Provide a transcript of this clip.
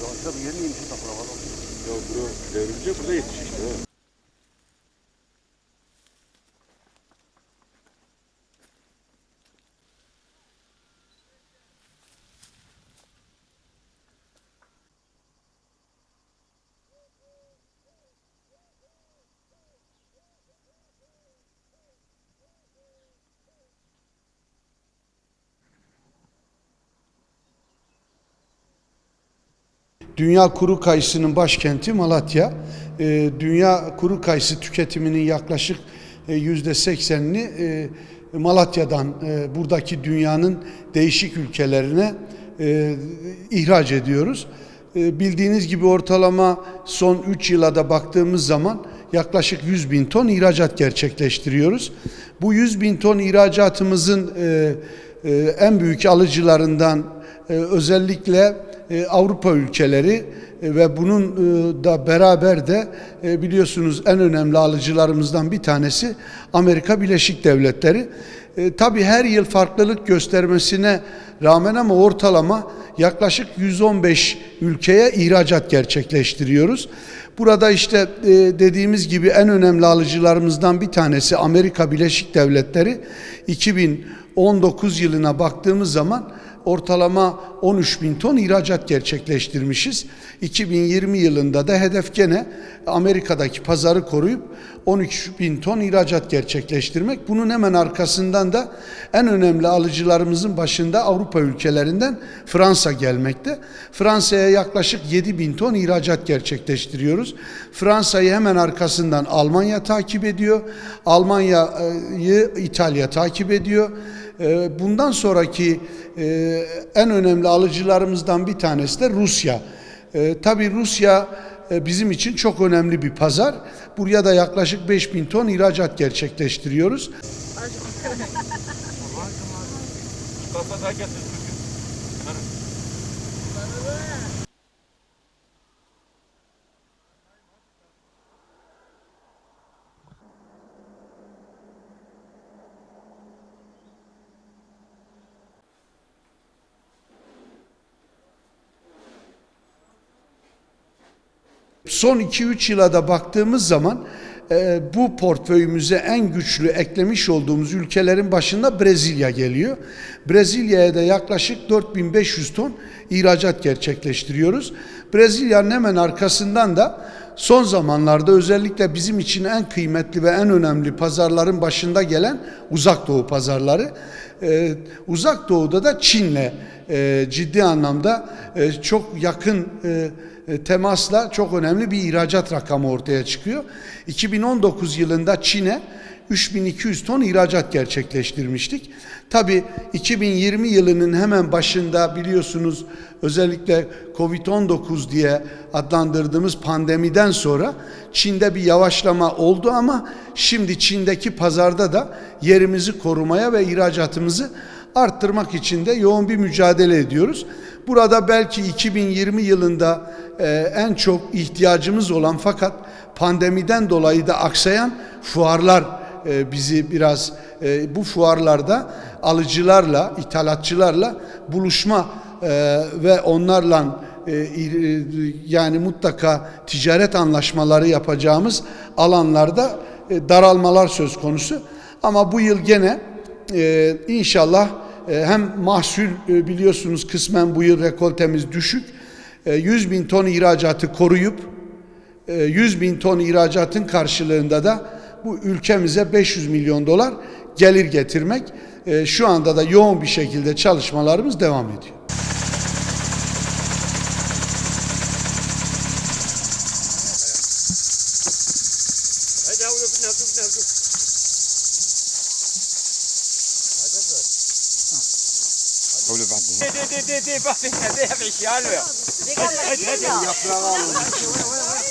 Ya tabii yeni yeni takla var. Ya bura devrilince burada yetiş işte. Dünya kuru kayısının başkenti Malatya. Ee, Dünya kuru kayısı tüketiminin yaklaşık e, yüzde seksenini e, Malatya'dan e, buradaki dünyanın değişik ülkelerine e, ihraç ediyoruz. E, Bildiğiniz gibi ortalama son 3 yıla da baktığımız zaman yaklaşık 100 bin ton ihracat gerçekleştiriyoruz. Bu 100 bin ton ihracatımızın e, e, en büyük alıcılarından e, özellikle e, Avrupa ülkeleri e, ve bunun e, da beraber de biliyorsunuz en önemli alıcılarımızdan bir tanesi Amerika Birleşik Devletleri. E, tabii her yıl farklılık göstermesine rağmen ama ortalama yaklaşık 115 ülkeye ihracat gerçekleştiriyoruz. Burada işte dediğimiz gibi en önemli alıcılarımızdan bir tanesi Amerika Birleşik Devletleri 2019 yılına baktığımız zaman ortalama 13 bin ton ihracat gerçekleştirmişiz. 2020 yılında da hedef gene Amerika'daki pazarı koruyup 13 bin ton ihracat gerçekleştirmek. Bunun hemen arkasından da en önemli alıcılarımızın başında Avrupa ülkelerinden Fransa gelmekte. Fransa'ya yaklaşık 7 bin ton ihracat gerçekleştiriyoruz. Fransa'yı hemen arkasından Almanya takip ediyor. Almanya'yı İtalya takip ediyor. Ee, Bundan sonraki e, en önemli alıcılarımızdan bir tanesi de Rusya. Ee, Tabii Rusya e, bizim için çok önemli bir pazar. Buraya da yaklaşık 5000 ton ihracat gerçekleştiriyoruz. Son 2-3 yıla da baktığımız zaman e, bu portföyümüze en güçlü eklemiş olduğumuz ülkelerin başında Brezilya geliyor. Brezilya'ya da yaklaşık 4500 ton ihracat gerçekleştiriyoruz. Brezilya'nın hemen arkasından da son zamanlarda özellikle bizim için en kıymetli ve en önemli pazarların başında gelen uzak doğu pazarları. Ee, uzak doğuda da Çin'le e, ciddi anlamda e, çok yakın e, e, temasla çok önemli bir ihracat rakamı ortaya çıkıyor. 2019 yılında Çin'e 3200 ton ihracat gerçekleştirmiştik. Tabi 2020 yılının hemen başında biliyorsunuz özellikle Covid-19 diye adlandırdığımız pandemiden sonra Çin'de bir yavaşlama oldu ama şimdi Çin'deki pazarda da yerimizi korumaya ve ihracatımızı arttırmak için de yoğun bir mücadele ediyoruz. Burada belki 2020 yılında e, en çok ihtiyacımız olan fakat pandemiden dolayı da aksayan fuarlar e, bizi biraz e, bu fuarlarda alıcılarla, ithalatçılarla buluşma e, ve onlarla yani mutlaka ticaret anlaşmaları yapacağımız alanlarda daralmalar söz konusu. Ama bu yıl gene inşallah hem mahsul biliyorsunuz kısmen bu yıl rekoltemiz düşük. E, 100 bin ton ihracatı koruyup e, 100 bin ton ihracatın karşılığında da bu ülkemize 500 milyon dolar gelir getirmek. E, Şu anda da yoğun bir şekilde çalışmalarımız devam ediyor. Det, det, det, det är bara det är vi kärlor. Det är gamla killar.